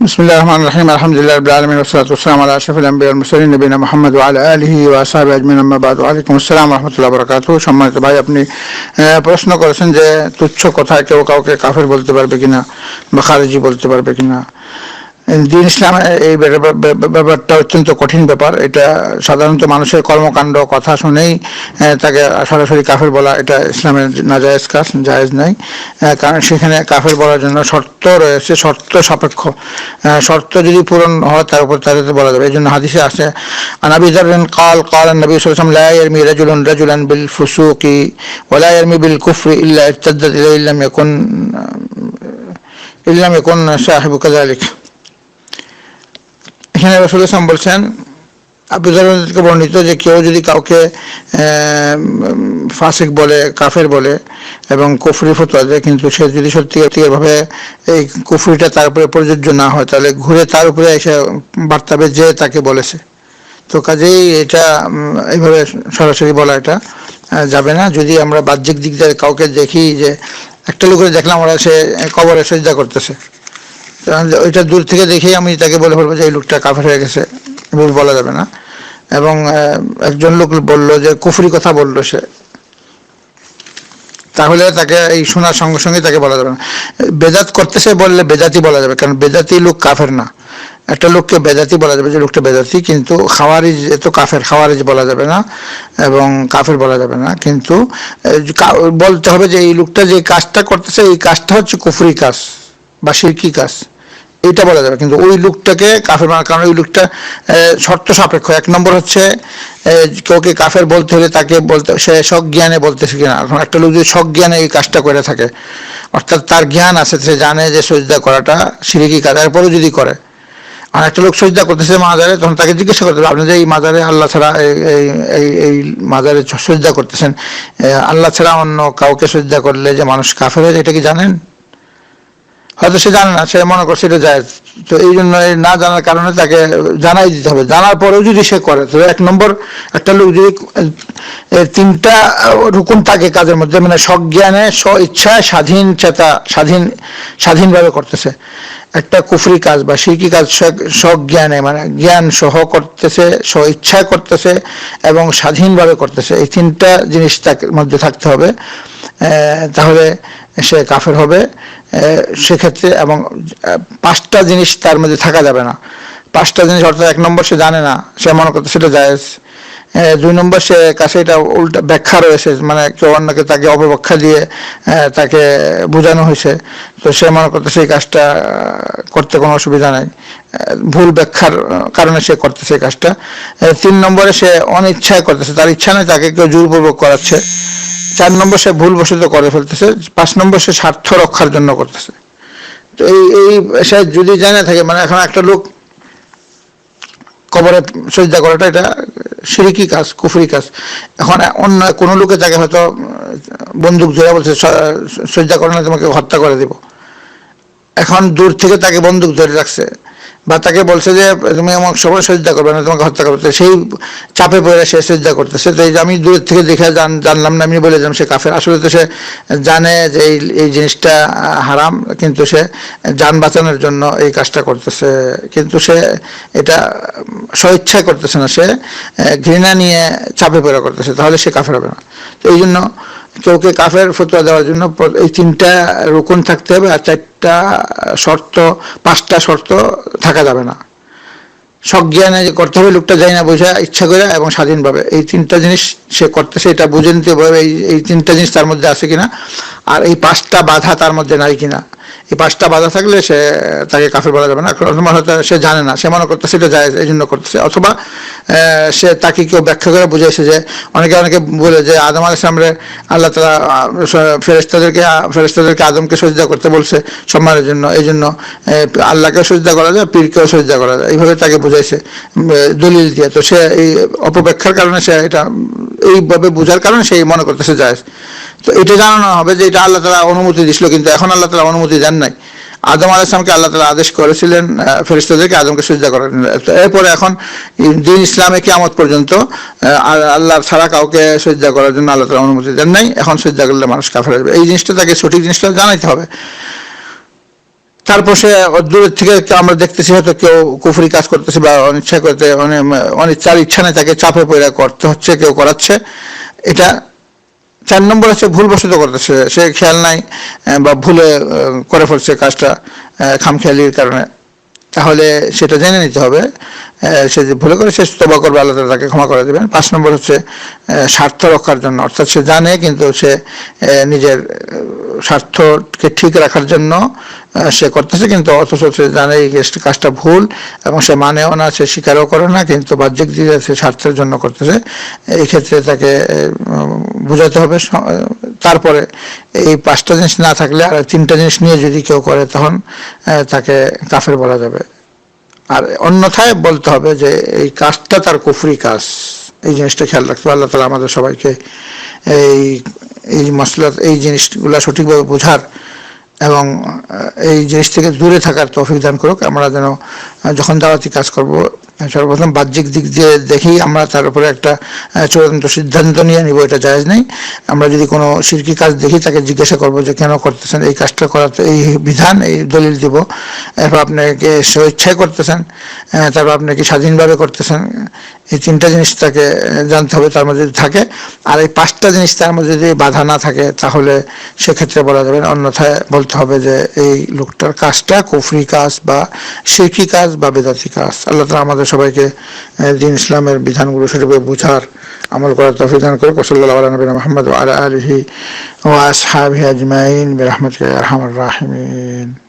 بسم الله الرحمن الرحيم الحمد لله رب العالمين والصلاة والسلام على أشرف الأنبياء والمرسلين نبينا محمد وعلى آله وأصحابه أجمعين أما بعد وعليكم السلام রহমতুল্লাহ বরকাত সম্মানিত ভাই আপনি আহ, প্রশ্ন করেছেন যে তুচ্ছ কথায় কেউ কাউকে কাফের বলতে পারবে কিনা বা খারেজি বলতে পারবে কিনা দিন ইসলামে এই ব্যাপার- ব্যাপার- ব্যাপারটা অত্যন্ত কঠিন ব্যাপার। এটা সাধারণত মানুষের কর্মকাণ্ড, কথা শুনেই তাকে সরাসরি কাফের বলা, এটা ইসলামের নাজায়েজ কাজ, জায়েজ নাই। কারণ সেখানে কাফের বলার জন্য শর্ত রয়েছে, শর্ত সাপেক্ষ। শর্ত যদি পূরণ হয়, তার উপর তাদের বলা যাবে। এই জন্য হাদিসে আসে আনাবি দারেন কাল কাল নবী সাল্লাম লা ইয়ারমি রাজুলুন রাজুলান বিল ফুসুকি, ওয়া লা ইয়ারমি বিল কুফরি ইল্লা ইরতাদ্দাত ইলাইহি ইল্লাম ইয়াকুন ইল্লাম ইয়াকুন সাহিবু কাযালিক। এখানে রসুল ইসলাম বলছেন আবুজারকে বর্ণিত যে কেউ যদি কাউকে ফাসিক বলে, কাফের বলে, এবং কুফরি ফতোয়া দেয়, কিন্তু সে যদি সত্যিকার ভাবে এই কুফরিটা তার উপরে প্রযোজ্য না হয়, তাহলে ঘুরে তার উপরে এসে বার্তাবে যে তাকে বলেছে। তো কাজেই এটা এইভাবে সরাসরি বলা এটা যাবে না। যদি আমরা বাহ্যিক দিক দিয়ে কাউকে দেখি যে, একটা লোকের দেখলাম ওরা সে কবরে সজ্জা করতেছে। ওইটা দূর থেকে দেখেই আমি তাকে বলে বলব যে, এই লোকটা কাফের হয়ে গেছে। এভাবে বলা যাবে না। এবং একজন লোক বলল যে, কুফরি কথা বলল সে। তাহলে তাকে এই শোনার সঙ্গে সঙ্গে তাকে বলা যাবে না। বেদাত করতেছে বললে বেদাতি বলা যাবে, কারণ বেদাতি লোক কাফের না। একটা লোককে বেদাতি বলা যাবে যে, লোকটা বেদাতি কিন্তু খাওয়ারিজ এত কাফের, খাওয়ারিজ বলা যাবে না এবং কাফের বলা যাবে না। কিন্তু বলতে হবে যে, এই লোকটা যে কাজটা করতেছে, এই কাজটা হচ্ছে কুফরি কাজ বা শিরকি কাজ। এটা বলা যাবে। কিন্তু ওই লোকটাকে কাফের বানানোর কারণ ওই লোকটা শর্ত সাপেক্ষ। এক নম্বর হচ্ছে কাউকে কাফের বলতে হলে তাকে বলতে, সে সজ্ঞানে বলতেছে কিনা। এখন একটা লোক যদি জ্ঞানে এই কাজটা করে থাকে, অর্থাৎ তার জ্ঞান আছে, সে জানে যে সজ্জা করাটা সিরিকি কাজ, এরপরেও যদি করে। আর একটা লোক সজ্জা করতেছে মাজারে, তখন তাকে জিজ্ঞাসা করতে হবে, আপনি যে এই মাজারে আল্লাহ ছাড়া এই এই এই মাজারে সজ্জা করতেছেন আল্লাহ ছাড়া অন্য কাউকে সজ্জা করলে যে মানুষ কাফের হয়ে এটা কি জানেন? হয়তো সে জানে না, সে মনে করছে এটা যায়। তো এই জন্য না জানার কারণে তাকে জানাই দিতে হবে। জানার পরেও যদি সে করে, তো এক নম্বর, একটা লোক যদি তিনটা রুকুন থাকে কাজের মধ্যে মানে সজ্ঞানে স্ব ইচ্ছায় স্বাধীন চেতা, স্বাধীন, স্বাধীনভাবে করতেছে। একটা কুফরি কাজ বা শিরকি কাজ স্ব- সজ্ঞানে মানে জ্ঞান সহ করতেছে স্ব ইচ্ছায় করতেছে এবং স্বাধীনভাবে করতেছে। এই তিনটা জিনিস তার মধ্যে থাকতে হবে। তাহলে সে কাফের হবে। সেক্ষেত্রে এবং পাঁচটা জিনিস তার মধ্যে থাকা যাবে না। পাঁচটা জিনিস অর্থাৎ এক নম্বর সে জানে না, সে মনে করতে সেটা জায়েজ। দুই নম্বর সে কাছে এটা উল্টা ব্যাখ্যা রয়েছে মানে কেউ অন্যকে তাকে অপব্যাখ্যা দিয়ে তাকে বোঝানো হয়েছে। তো সে মনে করতে সেই কাজটা করতে কোনো অসুবিধা নাই। ভুল ব্যাখ্যার কারণে সে করতেছে কাজটা। তিন নম্বরে সে অনিচ্ছায় করতেছে, তার ইচ্ছা নেই তাকে কেউ জোরপূর্বক করাচ্ছে। চার নম্বর সে ভুলবশত করে ফেলতেছে, পাঁচ নম্বর সে স্বার্থ রক্ষার জন্য করতেছে। তো এই এই সে যদি জানে থাকে মানে এখন একটা লোক কবরে সজ্জা করাটা এটা সিরিকি কাজ, কুফরি কাজ। এখন অন্য কোনো লোকে তাকে হয়তো বন্দুক জোড়া বলছে সজ্জা করে না তোমাকে হত্যা করে দিব। এখন দূর থেকে তাকে বন্দুক ধরে রাখছে। বা তাকে বলছে যে, তুমি আমাকে সবাই সজ্জা করবে না, তোমাকে হত্যা করবে। সেই চাপে পড়ে সে সজ্জা করতেছে। তো এই যে আমি দূরের থেকে দেখে জানলাম না, আমি বলে দিলাম সে কাফের। আসলে তো সে জানে যে এই এই জিনিসটা হারাম, কিন্তু সে যান বাঁচানোর জন্য এই কাজটা করতেছে। কিন্তু সে এটা স্বইচ্ছায় করতেছে না সে ঘৃণা নিয়ে চাপে পড়ে করতেছে। তাহলে সে কাফের হবে না। তো এই জন্য কেউকে কাফের ফতোয়া দেওয়ার জন্য এই তিনটা রুকুন থাকতে হবে আর চারটা শর্ত, পাঁচটা শর্ত থাকা যাবে না। সজ্ঞানে যে করতে হবে, লোকটা যায় না বোঝা ইচ্ছা করে এবং স্বাধীনভাবে। এই তিনটা জিনিস সে করতেছে এটা বুঝে নিতে হবে এই এই তিনটা জিনিস তার মধ্যে আছে কিনা। আর এই পাঁচটা বাধা তার মধ্যে নাই কিনা। এই পাঁচটা বাধা থাকলে সে, তাকে কাফের বলা যাবে না। অথবা হয়তো সে জানে না, সে মনে করতেছে এটা যায় এই জন্য করতেছে। অথবা সে তাকে কেউ ব্যাখ্যা করে বুঝেছে যে, অনেকে অনেকে বলে যে, আদম আল ইসলামরে আল্লাহ তালা ফেরেস্তাদেরকে ফেরেস্তাদেরকে আদমকে সজ্জা করতে বলছে সম্মানের জন্য। এই জন্য আল্লাহকে সজ্জা করা যায়, পীরকেও সজ্জা করা যায়। এইভাবে তাকে বুঝাইছে দলিল দিয়ে। তো সে এই অপব্যাখ্যার কারণে সে এটা এইভাবে বোঝার কারণে সেই মনে করতেছে যায় তো এটা জানানো হবে যে এটা আল্লাহ তালা অনুমতি দিছিল কিন্তু এখন আল্লাহ তালা অনুমতি দেন নাই। আদম আলাইসলামকে আল্লাহ তালা আদেশ করেছিলেন আহ, ফেরেশতাদেরকে আদমকে সজ্জা করার। এরপরে এখন দিন ইসলামে কিয়ামত পর্যন্ত আল্লাহ ছাড়া কাউকে সজ্জা করার জন্য আল্লাহ তালা অনুমতি দেন নাই। এখন সজ্জা করলে মানুষ কাফের এই জিনিসটা তাকে সঠিক জিনিসটা জানাইতে হবে। তারপর সে দূরের থেকে আমরা দেখতেছি, হয়তো কেউ কুফরি কাজ করতেছে বা অনিচ্ছা করতে অনেক অনিচ্ছার ইচ্ছা নেই তাকে চাপে পড়ে করতে হচ্ছে, কেউ করাচ্ছে। এটা চার নম্বর হচ্ছে ভুলবশত করতেছে। সে খেয়াল নাই বা ভুলে করে ফেলছে কাজটা খামখেয়ালির কারণে। তাহলে সেটা জেনে নিতে হবে সে যে ভুলে করে সে তবা করবে, আল্লাহ তাকে ক্ষমা করে দেবেন। পাঁচ নম্বর হচ্ছে স্বার্থ রক্ষার জন্য। অর্থাৎ সে জানে, কিন্তু সে নিজের স্বার্থকে ঠিক রাখার জন্য সে করতেছে, কিন্তু অথচ সে জানে এই কাজটা- ভুল এবং সে মানেও না, সে স্বীকারও করে না, কিন্তু বাহ্যিক দিকে সে স্বার্থের জন্য করতেছে, এই ক্ষেত্রে তাকে বুঝাতে হবে। তারপরে এই পাঁচটা জিনিস না থাকলে আর তিনটা জিনিস নিয়ে যদি কেউ করে, তখন তাকে কাফের বলা যাবে। আর অন্যথায় বলতে হবে যে, এই কাজটা তার কুফরি কাজ। এই জিনিসটা খেয়াল রাখতে হবে। আল্লাহ তালা আমাদের সবাইকে এই এই মশলার, এই জিনিসগুলো সঠিকভাবে বোঝার এবং এই জিনিস থেকে দূরে থাকার তৌফিক দান করুক। আমরা যেন যখন দাওয়াতি কাজ করব সর্বপ্রথম বাহ্যিক দিক দিয়ে দেখি, আমরা তার উপরে একটা চূড়ান্ত সিদ্ধান্ত নিয়ে নিব, এটা জায়েজ নেই। আমরা যদি কোনো শিরকি কাজ দেখি, তাকে জিজ্ঞাসা করব যে, কেন করতেছেন? এই কাজটা করা তো, এই বিধান, এই দলিল দিব। এরপর আপনাকে স্বেচ্ছায় করতেছেন তারপর আপনি কি স্বাধীনভাবে করতেছেন। এই তিনটা জিনিস তাকে জানতে হবে তার মধ্যে থাকে। আর এই পাঁচটা জিনিস তার মধ্যে যদি বাধা না থাকে, তাহলে সেক্ষেত্রে বলা যাবে অন্যথায় বলতে হবে যে, এই লোকটার কাজটা কুফরি কাজ বা শিরকি কাজ বা বেদাতি কাজ। আল্লাহ তালা আমাদের সবাইকে আহ, দিন ইসলামের বিধানগুলো সেরূপে বুঝার আমল করার তৌফিক দান করে সাল্লাল্লাহু আলা ওয়া আলা আলিহি ওয়া আসহাবিহি আজমাইন। রহমত রাহিমিন।